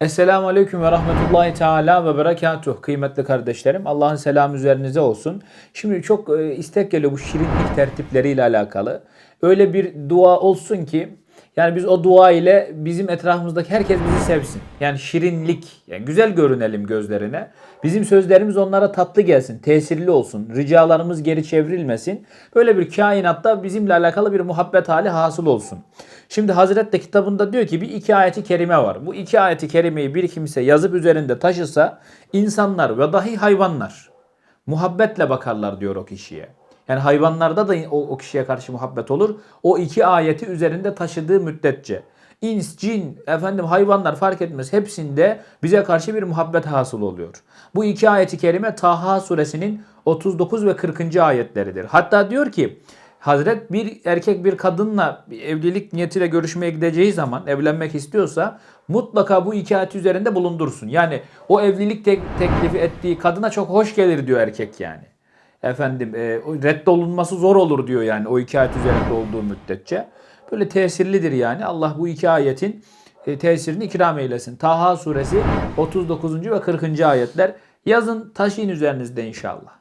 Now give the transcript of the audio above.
Esselamu Aleyküm ve Rahmetullahi Teala ve Berekatuh. Kıymetli kardeşlerim Allah'ın selamı üzerinize olsun. Şimdi çok e, istek geliyor bu şirinlik tertipleriyle alakalı. Öyle bir dua olsun ki yani biz o dua ile bizim etrafımızdaki herkes bizi sevsin. Yani şirinlik, yani güzel görünelim gözlerine. Bizim sözlerimiz onlara tatlı gelsin, tesirli olsun. Ricalarımız geri çevrilmesin. Böyle bir kainatta bizimle alakalı bir muhabbet hali hasıl olsun. Şimdi Hazret de kitabında diyor ki bir iki ayeti kerime var. Bu iki ayeti kerimeyi bir kimse yazıp üzerinde taşısa insanlar ve dahi hayvanlar muhabbetle bakarlar diyor o kişiye. Yani hayvanlarda da o, o kişiye karşı muhabbet olur. O iki ayeti üzerinde taşıdığı müddetçe. İns, cin, efendim hayvanlar fark etmez. Hepsinde bize karşı bir muhabbet hasıl oluyor. Bu iki ayeti kerime Taha suresinin 39 ve 40. ayetleridir. Hatta diyor ki Hazret bir erkek bir kadınla bir evlilik niyetiyle görüşmeye gideceği zaman evlenmek istiyorsa mutlaka bu iki ayet üzerinde bulundursun. Yani o evlilik tek- teklifi ettiği kadına çok hoş gelir diyor erkek yani. Efendim e, reddolunması zor olur diyor yani o iki ayet üzerinde olduğu müddetçe. Böyle tesirlidir yani. Allah bu iki ayetin e, tesirini ikram eylesin. Taha suresi 39. ve 40. ayetler. Yazın taşıyın üzerinizde inşallah.